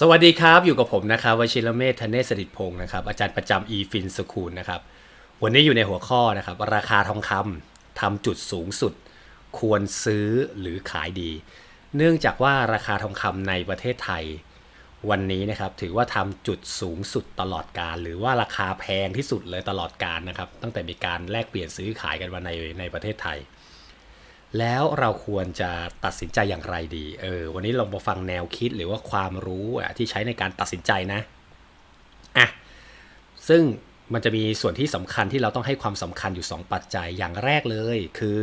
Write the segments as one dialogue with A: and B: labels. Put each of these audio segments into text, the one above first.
A: สวัสดีครับ อยู่กับผมนะครับวชิรเมธธเนศสดิตพงศ์นะครับอาจารย์ประจำ eFin สคูลนะครับวันนี้อยู่ในหัวข้อนะครับ ราคาทองคำทำจุดสูงสุด ควรซื้อหรือขายดี เนื่องจากว่าราคาทองคำในประเทศไทย วันนี้นะครับถือว่าทำจุดสูงสุดตลอดการ หรือว่าราคาแพงที่สุดเลยตลอดการนะครับตั้งแต่มีการแลกเปลี่ยนซื้อขายกันมาในในประเทศไทย แล้วเราควรจะตัดสินใจอย่างไรดี เออ วันนี้ลองมาฟังแนวคิดหรือว่าความรู้อะที่ใช้ในการตัดสินใจนะ อะ ซึ่งมันจะมีส่วนที่สำคัญที่เราต้องให้ความสำคัญอยู่ 2 ปัจจัย อย่างแรกเลย คือ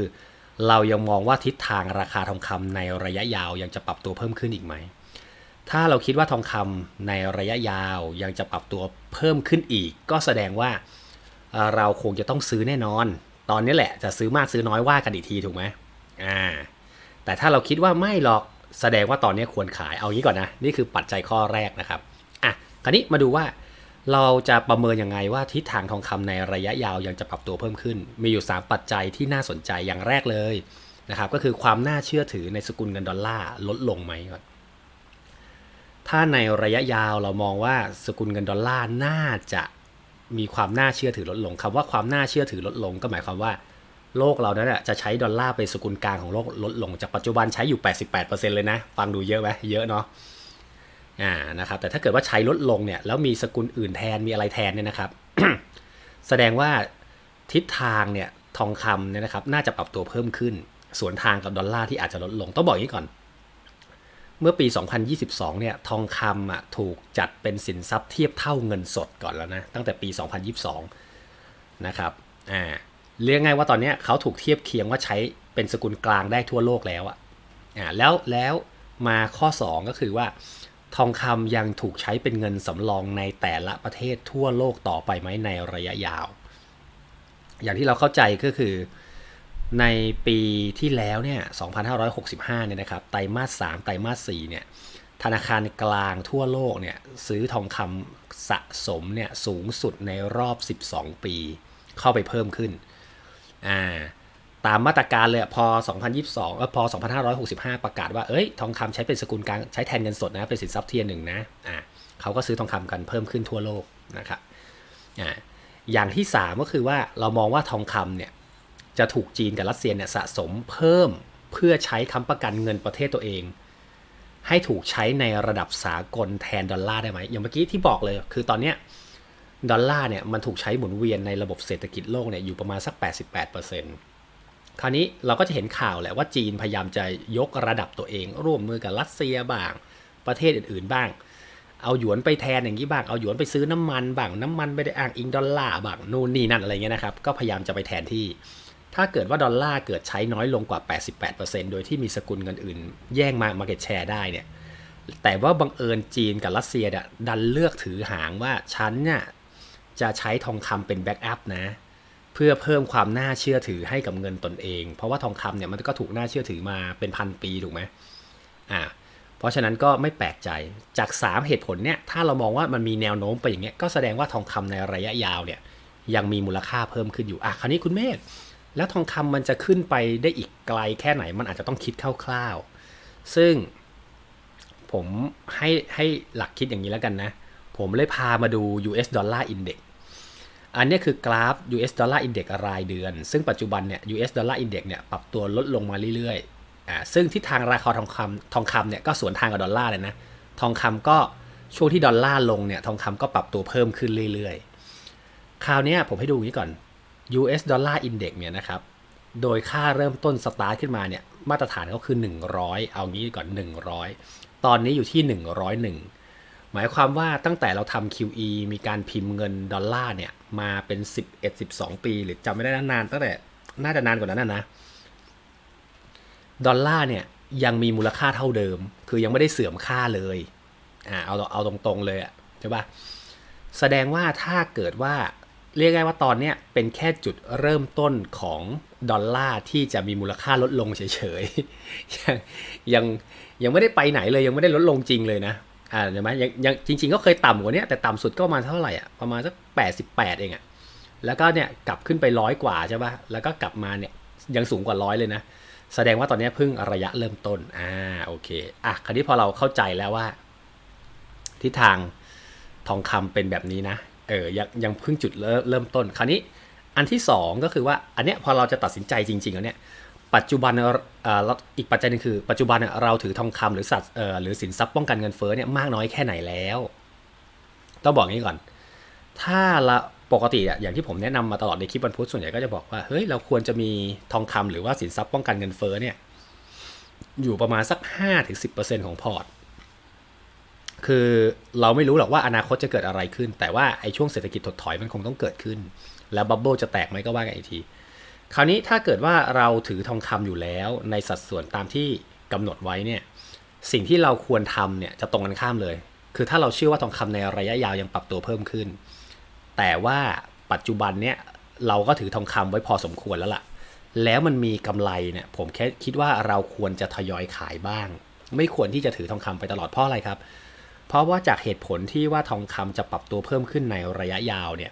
A: เรายังมองว่าทิศทางราคาทองคำในระยะยาวยังจะปรับตัวเพิ่มขึ้นอีกไหม ถ้าเราคิดว่าทองคำในระยะยาวยังจะปรับตัวเพิ่มขึ้นอีก ก็แสดงว่าเราคงจะต้องซื้อแน่นอน ตอนนี้แหละจะซื้อมากซื้อน้อยว่ากันอีกทีถูกไหม อ่าแต่ถ้าเราคิดว่าไม่หรอกแสดงว่าตอนนี้ควรขายเอางี้ก่อนนะ นี่คือปัจจัยข้อแรกนะครับอะคราวนี้มาดูว่าเราจะประเมินยังไงว่าทิศทางทองคำในระยะยาวยังจะปรับตัวเพิ่มขึ้น มีอยู่ 3 ปัจจัยที่น่าสนใจอย่างแรกเลยนะครับก็คือความน่าเชื่อถือในสกุลเงินดอลลาร์ลดลงไหมก่อนถ้าในระยะยาวเรามองว่าสกุลเงินดอลลาร์น่าจะมีความน่าเชื่อถือลดลงคำว่าความน่าเชื่อถือลดลง ก็หมายความว่า โลกเรานั้นจะใช้ดอลลาร์เป็นสกุลกลางของโลกลดลงจากปัจจุบันใช้อยู่ 88%เลยนะ ฟังดูเยอะไหมเยอะเนาะอ่านะครับแต่ถ้าเกิดว่าใช้ลดลงเนี่ยแล้วมีสกุลอื่นแทนมีอะไรแทนเนี่ยนะครับ แสดงว่าทิศทางเนี่ยทองคำเนี่ยนะครับน่าจะปรับตัวเพิ่มขึ้น สวนทางกับดอลลาร์ที่อาจจะลดลงต้องบอกอย่างนี้ก่อน เมื่อปี 2022 เนี่ยทองคำอะถูกจัดเป็นสินทรัพย์เทียบเท่าเงินสดก่อนแล้วนะตั้งแต่ปี 2022 นะครับอ่า เรียกง่ายว่าตอนนี้เขาถูกเทียบเคียงว่าใช้เป็นสกุลกลางได้ทั่วโลกแล้วอะอ่าแล้วแล้วมาข้อ 2 ก็คือว่า ทองคำยังถูกใช้เป็นเงินสำรองในแต่ละประเทศทั่วโลกต่อไปไหมในระยะยาว อย่างที่เราเข้าใจก็คือในปีที่แล้วเนี่ย 2565 เนี่ยนะครับ ไตรมาส 3 ไตรมาส 4 เนี่ย ธนาคารกลางทั่วโลกเนี่ยซื้อทองคำสะสมเนี่ยสูงสุดในรอบ 12 ปีเข้าไปเพิ่มขึ้น อ่าตามมาตรการเลยพอ 2022เออพอ 2565 ประกาศว่าเอ้ยทองคำใช้เป็นสกุลกลางใช้แทนเงินสดนะ เป็นสินทรัพย์เทียร์หนึ่งนะอ่าเขาก็ซื้อทองคำกันเพิ่มขึ้นทั่วโลกนะครับอ่าอย่างที่ 3 ก็คือว่าเรามองว่าทองคำเนี่ยจะถูกจีนกับรัสเซียเนี่ยสะสมเพิ่มเพื่อใช้ค้ำประกันเงินประเทศตัวเอง ให้ถูกใช้ในระดับสากลแทนดอลลาร์ได้ไหมอย่างเมื่อกี้ที่บอกเลยคือตอนเนี้ย ดอลลาร์เนี่ยมันถูกใช้หมุนเวียนในระบบเศรษฐกิจโลกเนี่ยอยู่ประมาณสัก 88%คราวนี้เราก็จะเห็นข่าวแหละว่าจีนพยายามจะยกระดับตัวเอง ร่วมมือกับรัสเซียบ้าง ประเทศอื่นๆบ้าง เอาหยวนไปแทนอย่างนี้บ้าง เอาหยวนไปซื้อน้ำมันบ้างน้ำมันไปได้อ้างอิงดอลลาร์บ้างนู่นนี่นั่นอะไรเงี้ยนะครับก็พยายามจะไปแทนที่ ถ้าเกิดว่าดอลลาร์เกิดใช้น้อยลงกว่า 88%โดยที่มีสกุลเงินอื่น แย่งมา market share ได้เนี่ยแต่ว่าบังเอิญจีนกับรัสเซียดันเลือกถือหางว่าฉันเนี่ย จะใช้ทองคำเป็นแบ็กอัพนะเพื่อเพิ่มความน่าเชื่อถือให้กับเงินตนเอง เพราะว่าทองคำเนี่ยมันก็ถูกน่าเชื่อถือมาเป็นพันปีถูกไหมอ่าเพราะฉะนั้นก็ไม่แปลกใจจาก 3 เหตุผลเนี่ยถ้าเรามองว่ามันมีแนวโน้มไปอย่างเงี้ยก็แสดงว่าทองคำในระยะยาวเนี่ยยังมีมูลค่าเพิ่มขึ้นอยู่อะคราวนี้คุณเมธแล้วทองคำมันจะขึ้นไปได้อีกไกลแค่ไหนมันอาจจะต้องคิดคร่าวๆ ซึ่งผมให้ให้หลักคิดอย่างนี้แล้วกันนะ ผมเลยพามาดู US Dollar Index อันันนี้คือกราฟ US Dollar Index รายเดือน ซึ่งปัจจุบันเนี่ย US Dollar Index เนี่ยปรับตัวลดลงมาเรื่อยๆอ่าซึ่งทิศทางราคาทองคำทองคำเนี่ยก็สวนทางกับดอลลาร์เลยนะ ทองคำก็ช่วงที่ดอลลาร์ลงเนี่ย ทองคำก็ปรับตัวเพิ่มขึ้นเรื่อยๆ คราวนี้ผมให้ดูอย่างนี้ก่อน US Dollar Index เนี่ยนะครับ โดยค่าเริ่มต้นสตาร์ทขึ้นมาเนี่ย มาตรฐานเขาคือ 100 เอางี้ก่อน 100 ตอนนี้อยู่ที่ 101 หมายความว่าตั้งแต่เราทำ QE มีการพิมพ์เงินดอลลาร์เนี่ยมาเป็น 11-12 ปี หรือจำไม่ได้นานตั้งแต่น่าจะนานกว่านั้นนะนะดอลลาร์เนี่ยยังมีมูลค่าเท่าเดิม คือยังไม่ได้เสื่อมค่าเลยอ่าเอาเอาตรงๆเลยอะใช่ปะแสดงว่าถ้าเกิดว่าเรียกง่ายว่าตอนเนี้ยเป็นแค่จุดเริ่มต้นของดอลลาร์ที่จะมีมูลค่าลดลงเฉยๆยังยังยังไม่ได้ไปไหนเลยยังไม่ได้ลดลงจริงเลยนะ อ่าใช่ไหมยังยังจริง ๆ ก็เคยต่ำกว่านี้แต่ต่ำสุดก็ประมาณเท่าไหร่อะประมาณสักแปดสิบแปดเองอะแล้วก็เนี่ยกลับขึ้นไปร้อยกว่าใช่ปะแล้วก็กลับมาเนี่ยยังสูงกว่าร้อยเลยนะ แสดงว่าตอนนี้เพิ่งระยะเริ่มต้นอ่าโอเคอะคราวนี้พอเราเข้าใจแล้วว่า ทิศทางทองคำเป็นแบบนี้นะเออยังยังเพิ่งจุดเริ่มเริ่มต้น คราวนี้อันที่สองก็คือว่าอันเนี้ยพอเราจะตัดสินใจจริงๆแล้วเนี่ย ปัจจุบันอีกปัจจัยหนึงคือ ปัจจุบันเราถือทองคำหรือสัตว์หรือสินทรัพย์ป้องกันเงินเฟ้อเนี่ยมากน้อยแค่ไหนแล้ว ต้องบอกงี้ก่อน ถ้าละปกติอะอย่างที่ผมแนะนำมาตลอดในคลิปวันพุธส่วนใหญ่ก็จะบอกว่าเฮ้ยเราควรจะมีทองคำหรือว่าสินทรัพย์ป้องกันเงินเฟ้อเนี่ยอยู่ประมาณสัก 5-10%ของพอร์ต คือเราไม่รู้หรอกว่าอนาคตจะเกิดอะไรขึ้น แต่ว่าไอ้ช่วงเศรษฐกิจถดถอยมันคงต้องเกิดขึ้น แล้วบับเบิลจะแตกไหมก็ว่ากันอีกที คราวนี้ถ้าเกิดว่าเราถือทองคำอยู่แล้วในสัดส่วนตามที่กำหนดไว้เนี่ยสิ่งที่เราควรทำเนี่ยจะตรงกันข้ามเลย คือถ้าเราเชื่อว่าทองคำในระยะยาวยังปรับตัวเพิ่มขึ้น แต่ว่าปัจจุบันเนี่ยเราก็ถือทองคำไว้พอสมควรแล้วล่ะ แล้วมันมีกำไรเนี่ยผมแค่คิดว่าเราควรจะทยอยขายบ้าง ไม่ควรที่จะถือทองคำไปตลอดเพราะอะไรครับ เพราะว่าจากเหตุผลที่ว่าทองคำจะปรับตัวเพิ่มขึ้นในระยะยาวเนี่ย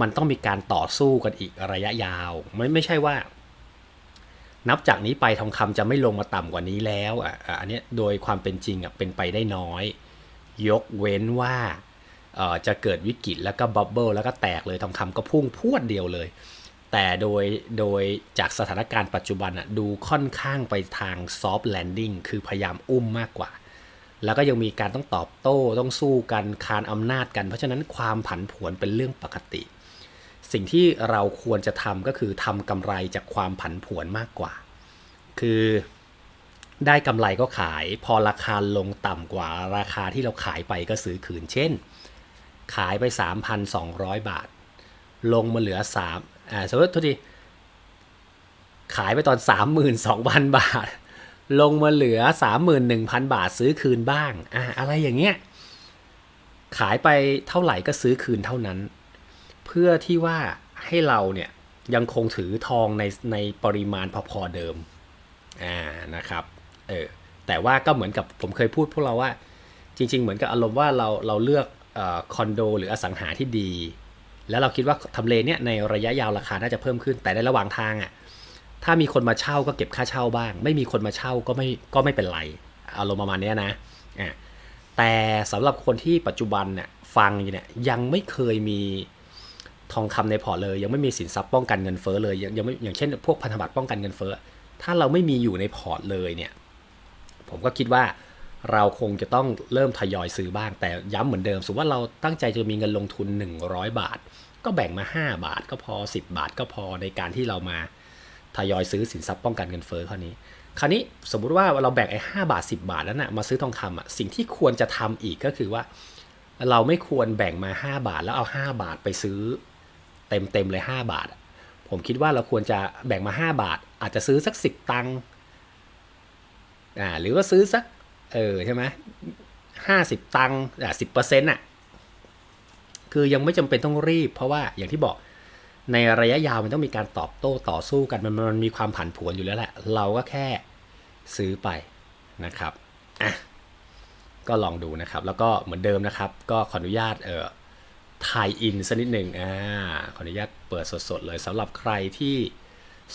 A: มันต้องมีการต่อสู้กันอีกระยะยาวไม่ไม่ใช่ว่า นับจากนี้ไปทองคำจะไม่ลงมาต่ำกว่านี้แล้วอะอันนี้โดยความเป็นจริงอะเป็นไปได้น้อย ยกเว้นว่าจะเกิดวิกฤตแล้วก็บับเบิลแล้วก็แตกเลยทองคำก็พุ่งพวดเดียวเลย แต่โดยโดยจากสถานการณ์ปัจจุบันอะดูค่อนข้างไปทางซอฟต์แลนดิ้งคือพยายามอุ้มมากกว่าแล้วก็ยังมีการต้องตอบโต้ต้องสู้กันคานอำนาจกัน เพราะฉะนั้นความผันผวนเป็นเรื่องปกติ สิ่งที่เราควรจะทำก็คือทำกำไรจากความผันผวนมากกว่า คือได้กำไรก็ขาย พอราคาลงต่ำกว่า ราคาที่เราขายไปก็ซื้อคืน เช่น ขายไป 3,200 บาท ลงมาเหลือ3อ่าสมมติทุกทีขายไปตอน 32,000 บาท ลงมาเหลือ 31,000 บาทซื้อคืนบ้างอ่าอะไรอย่างเงี้ยขายไปเท่าไหร่ก็ซื้อคืนเท่านั้น พื่อที่ว่าให้เราเนี่ยยังคงถือทองในในปริมาณพอๆเดิมอ่านะครับเออแต่ว่าก็เหมือนกับผมเคยพูดพวกเราว่า จริง ๆ เหมือนกับอารมณ์ว่าเราเราเลือกอคอนโดหรืออสังหาที่ดี แล้วเราคิดว่าทำเลเนี่ยในระยะยาวราคาน่าจะเพิ่มขึ้นแต่ในระหว่างทางอะถ้ามีคนมาเช่าก็เก็บค่าเช่าบ้าง ไม่มีคนมาเช่าก็ไม่ก็ไม่เป็นไรอารมณ์ประมาณนี้นะอ่าแต่สำหรับคนที่ปัจจุบันเนี่ยฟังอยู่เนี่ยยังไม่เคยมี ทองคำในพอร์ตเลย ยังไม่มีสินทรัพย์ป้องกันเงินเฟ้อเลยยังยังไม่อย่างเช่นพวกพันธบัตรป้องกันเงินเฟ้อถ้าเราไม่มีอยู่ในพอร์ตเลยเนี่ยผมก็คิดว่าเราคงจะต้องเริ่มทยอยซื้อบ้างแต่ย้ำเหมือนเดิมสมมติว่าเราตั้งใจจะมีเงินลงทุน 100 บาท ก็แบ่งมา 5 บาทก็พอ 10 บาทก็พอในการที่เรามาทยอยซื้อสินทรัพย์ป้องกันเงินเฟ้อคราวนี้ คราวนี้สมมุติว่าเราแบ่งไอ้ห้าบาท 10 บาทแล้วนะ่ะมาซื้อทองคำอะสิ่งที่ควรจะทำอีกก็คือว่า เราไม่ควรแบ่งมา 5 บาทแล้วเอา 5 บาทไปซื้อ เต็มเต็มๆเลย 5 บาท ผมคิดว่าเราควรจะแบ่งมา 5 บาท อาจจะซื้อสัก 10 ตังค์อ่าหรือว่าซื้อสัก เออใช่ไหมห้าสิบตังค์อ่าสิบเปอร์เซ็นต์อะคือยังไม่จำเป็นต้องรีบ เพราะว่าอย่างที่บอกในระยะยาวมันต้องมีการตอบโต้ต่อสู้กันมันมันมีความผันผวนอยู่แล้วแหละ เราก็แค่ซื้อไปนะครับอะก็ลองดูนะครับ แล้วก็เหมือนเดิมนะครับ ก็ขออนุญาตเออ ถ่ายอินสักนิดหนึ่งอ่าขออนุญาตเปิดสดๆเลยสำหรับใครที่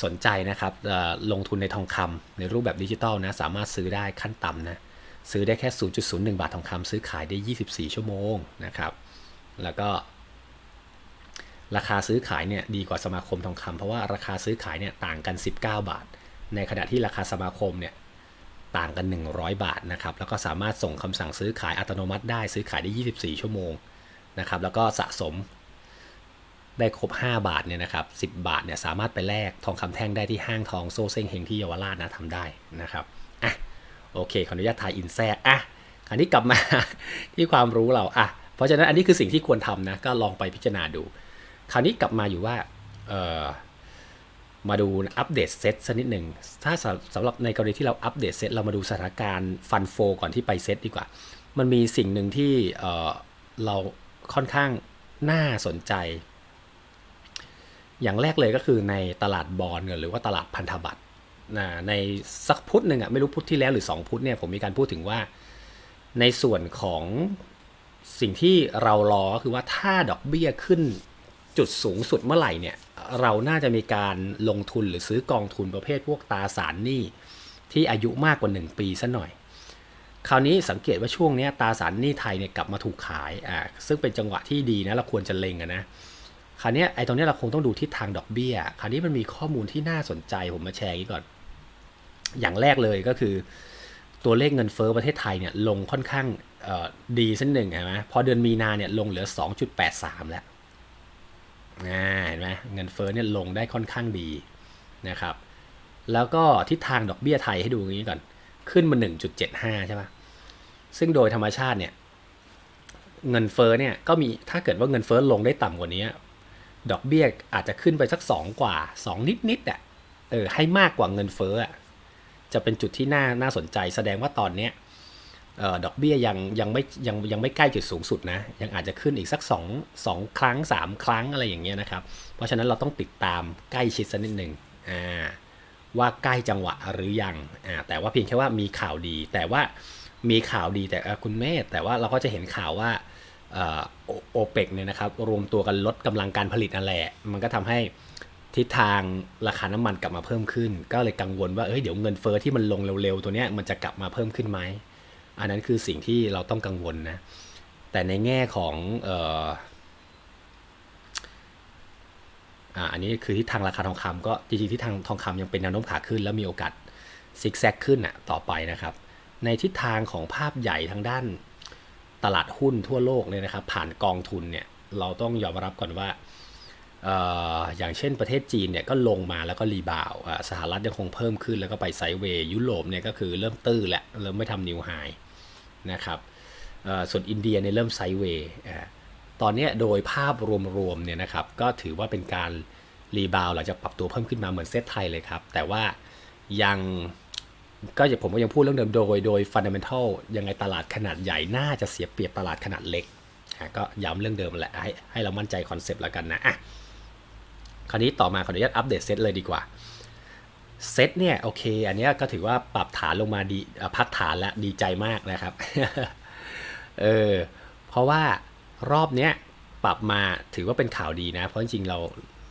A: สนใจนะครับลงทุนในทองคำในรูปแบบดิจิตอลนะสามารถซื้อได้ขั้นต่ำนะซื้อได้แค่ 0.01 บาททองคำซื้อขายได้ 24 ชั่วโมงนะครับ แล้วก็ ราคาซื้อขายเนี่ยดีกว่าสมาคมทองคำเพราะว่าราคาซื้อขายเนี่ยต่างกัน 19 บาท ในขณะที่ราคาสมาคมเนี่ยต่างกัน 100 บาทนะครับแล้วก็สามารถส่งคำสั่งซื้อขายอัตโนมัติได้ซื้อขายได้ 24 ชั่วโมง นะครับแล้วก็สะสมได้ครบ 5 บาทเนี่ยนะครับ10บาทเนี่ยสามารถไปแลกทองคำแท่งได้ที่ห้างทองโซเซ้งเฮงที่เยาวราชนะทำได้นะครับอะโอเคขออนุญาตทายอินแซะอะคราวนี้กลับมาที่ความรู้เราอะเพราะฉะนั้นอันนี้คือสิ่งที่ควรทำนะก็ลองไปพิจารณาดู คราวนี้กลับมาอยู่ว่าเออมาดูอัปเดตเซตสักนิดหนึ่งถ้าสำหรับในกรณีที่เราอัปเดตเซตเรามาดูสถานการณ์ฟันโฟก่อนที่ไปเซตดีกว่า มันมีสิ่งหนึ่งที่เออเรา ค่อนข้างน่าสนใจ อย่างแรกเลยก็คือในตลาดบอลหรือว่าตลาดพันธบัตรนะในสักพุธหนึ่งอะไม่รู้พุธที่แล้วหรือ 2 พุธเนี่ยผมมีการพูดถึงว่าในส่วนของสิ่งที่เรารอก็คือว่าถ้าดอกเบี้ยขึ้นจุดสูงสุดเมื่อไหร่เนี่ยเราน่าจะมีการลงทุนหรือซื้อกองทุนประเภทพวกตราสารหนี้ที่อายุมากกว่า 1 ปีซะหน่อย คราวนี้สังเกตว่าช่วงนี้ตราสารหนี้ไทยเนี่ยกลับมาถูกขายอ่าซึ่งเป็นจังหวะที่ดีนะเราควรจะเล็งนะคราวนี้ไอ้ตรงนี้เราคงต้องดูทิศทางดอกเบี้ย คราวนี้มันมีข้อมูลที่น่าสนใจผมมาแชร์นี้ก่อน อย่างแรกเลยก็คือ ตัวเลขเงินเฟ้อประเทศไทยเนี่ยลงค่อนข้างดีเส้นหนึ่งเห็นไหมพอเดือนมีนาเนี่ยลงเหลือ 2.83 แล้วเห็นไหมเงินเฟ้อเนี่ยลงได้ค่อนข้างดีนะครับ แล้วก็ทิศทางดอกเบี้ยไทยให้ดูอย่างนี้ก่อน ขึ้นมา 1.75 ใช่ปะ ซึ่งโดยธรรมชาติเนี่ย เงินเฟ้อเนี่ยก็มีถ้าเกิดว่าเงินเฟ้อลงได้ต่ำกว่านี้ ดอกเบี้ยอาจจะขึ้นไปสัก 2 กว่า 2 นิดนิดอะเออให้มากกว่าเงินเฟ้ออะจะเป็นจุดที่น่าน่าสนใจแสดงว่าตอนเนี้ยออดอกเบี้ยยังยังไม่ยังยังไม่ใกล้จุดสูงสุดนะ ยังอาจจะขึ้นอีกสัก2 2ครั้ง 3 ครั้งอะไรอย่างเงี้ยนะครับ เพราะฉะนั้นเราต้องติดตามใกล้ชิดสักนิดหนึ่งอ่าว่าใกล้จังหวะหรือยังอ่าแต่ว่าเพียงแค่ว่ามีข่าวดี แต่ว่า มีข่าวดีแต่คุณเมธแต่ว่าเราก็จะเห็นข่าวว่าโอเปกเนี่ยนะครับรวมตัวกันลดกำลังการผลิตนั่นแหละมันก็ทำให้ทิศทางราคาน้ำมันกลับมาเพิ่มขึ้น ก็เลยกังวลว่าเอ้ยเดี๋ยวเงินเฟอ้อที่มันลงเร็วๆ ตัวเนี้ยมันจะกลับมาเพิ่มขึ้นไหมอันนั้นคือสิ่งที่เราต้องกังวลนะ แต่ในแง่ของออันนี้คือทิศทางราคาทองคำก็จริงๆทิศทางทองคำยังเป็นแนวโน้มขาขึ้น แล้วมีโอกาสซิกแซกขึ้นอะต่อไปนะครับ ในทิศทางของภาพใหญ่ทางด้านตลาดหุ้นทั่วโลกเนี่ยนะครับ ผ่านกองทุนเนี่ยเราต้องยอมรับก่อนว่าออย่างเช่นประเทศจีนเนี่ยก็ลงมาแล้วก็รีบาวสหรัฐยังคงเพิ่มขึ้นแล้วก็ไปไซเวย์ยุโรปเนี่ยก็คือเริ่มตื้อแหละเริ่มไม่ทำนิวไฮนะครับส่วนอินเดียเนี่ยเริ่มไซเวย์ตอนนี้โดยภาพรวมๆเนี่ยนะครับก็ถือว่าเป็นการรีบาวหลังจากปรับตัวเพิ่มขึ้นมาเหมือนเซตไทยเลยครับ แต่ว่ายัง ก็อย่าผมก็ยังพูดเรื่องเดิมโดยโดยฟันเดเมนทัลยังไงตลาดขนาดใหญ่น่าจะเสียเปรียบตลาดขนาดเล็กก็ย้ำเรื่องเดิมแหละให้ให้เรามั่นใจคอนเซปต์แล้วกันนะอะคราวนี้ต่อมาขออนุญาตอัปเดตเซตเลยดีกว่าเซตเนี่ยโอเค อันนี้ก็ถือว่าปรับฐานลงมาดีพักฐานแล้วดีใจมากนะครับเออเพราะว่ารอบเนี้ยปรับมาถือว่าเป็นข่าวดีนะ เพราะจริงๆเรา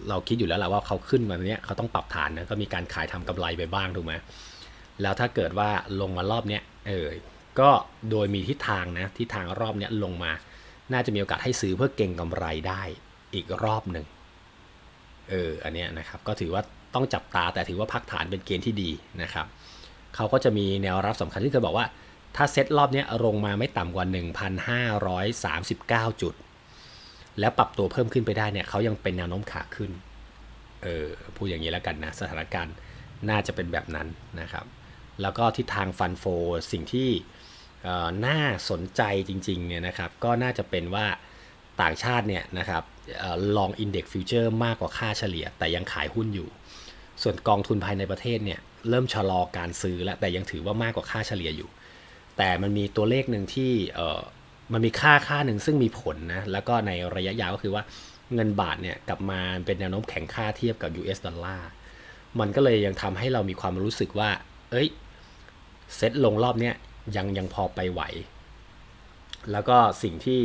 A: เราคิดอยู่แล้วแหละว่าเขาขึ้นมาเนี้ยเขาต้องปรับฐานนะก็มีการขายทำกำไรไปบ้างถูกไหม แล้วถ้าเกิดว่าลงมารอบเนี้ยเออก็โดยมีทิศทางนะทิศทางรอบเนี้ยลงมา น่าจะมีโอกาสให้ซื้อเพื่อเก็งกำไรได้อีกรอบหนึ่งเอออันเนี้ยนะครับก็ถือว่าต้องจับตาแต่ถือว่าพักฐานเป็นเกณฑ์ที่ดีนะครับเขาก็จะมีแนวรับสำคัญที่เคยบอกว่าถ้าเซตรอบนี้ลงมาไม่ต่ำกว่า 1,539 จุด แล้วปรับตัวเพิ่มขึ้นไปได้เนี่ยเขายังเป็นแนวโน้มขาขึ้น เออพูดอย่างนี้แล้วกันนะ สถานการณ์น่าจะเป็นแบบนั้นนะครับ แล้วก็ทิศทางฟันโฟสิ่งที่น่าสนใจจริงๆเนี่ยนะครับก็น่าจะเป็นว่าต่างชาติเนี่ยนะครับลองอินเด็กซ์ฟิวเจอร์มากกว่าค่าเฉลี่ย แต่ยังขายหุ้นอยู่ ส่วนกองทุนภายในประเทศเนี่ยเริ่มชะลอการซื้อแล้วแต่ยังถือว่ามากกว่าค่าเฉลี่ยอยู่ แต่มันมีตัวเลขหนึ่งที่มันมีค่าค่าหนึ่งซึ่งมีผลนะแล้วก็ในระยะยาวก็คือว่าเงินบาทเนี่ยกลับมาเป็นแนวโน้มแข็งค่าเทียบกับ US ดอลลาร์มันก็เลยยังทำให้เรามีความรู้สึกว่า เอ้ย เซ็ตลงรอบเนี้ยยังยังพอไปไหว แล้วก็สิ่งที่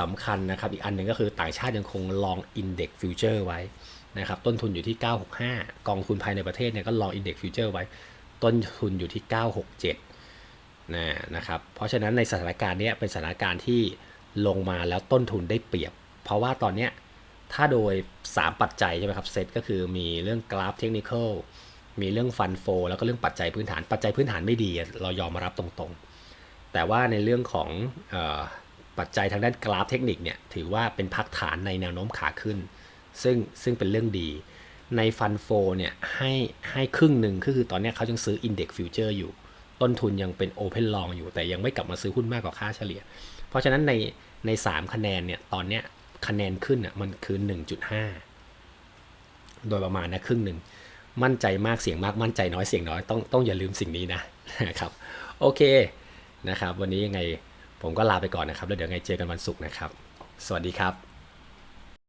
A: สำคัญนะครับอีกอันหนึ่งก็คือต่างชาติยังคงลอง Index Future ไว้นะครับต้นทุนอยู่ที่ 965 กองทุนภายในประเทศเนี่ยก็ลอง Index Future ไว้ ต้นทุนอยู่ที่ 967นะนะครับเพราะฉะนั้นในสถานการณ์นี้เป็นสถานการณ์ที่ลงมาแล้วต้นทุนได้เปรียบ เพราะว่าตอนนี้ถ้าโดย 3 ปัจจัยใช่ไหมครับเซตก็คือมีเรื่องกราฟเทคนิคอล มีเรื่องฟันโฟ แล้วก็เรื่องปัจจัยพื้นฐานปัจจัยพื้นฐานไม่ดี เรายอมมารับตรงๆ แต่ว่าในเรื่องของออปัจจัยทางด้านกราฟเทคนิคเนี่ยถือว่าเป็นพักฐานในแนวโน้มขาขึ้น ซึ่งซึ่งเป็นเรื่องดี ในฟันโฟเนี่ยให้ให้ครึ่งหนึ่งก็คือตอนนี้เขายังซื้อ Index Future อยู่ ต้นทุนยังเป็น Open Long อยู่ แต่ยังไม่กลับมาซื้อหุ้นมากกว่าค่าเฉลี่ย เพราะฉะนั้นในใน 3 คะแนนเนี่ยตอนเนี้ยคะแนนขึ้นอะมันคือ 1.5 โดยประมาณนะครึ่งหนึ่ง มั่นใจมากเสียงมากมั่นใจน้อยเสียงน้อยต้องต้องอย่าลืมสิ่งนี้นะนะครับโอเคนะครับ วันนี้ยังไงผมก็ลาไปก่อนนะครับ แล้วเดี๋ยวไงเจอกันวันศุกร์นะครับ สวัสดีครับ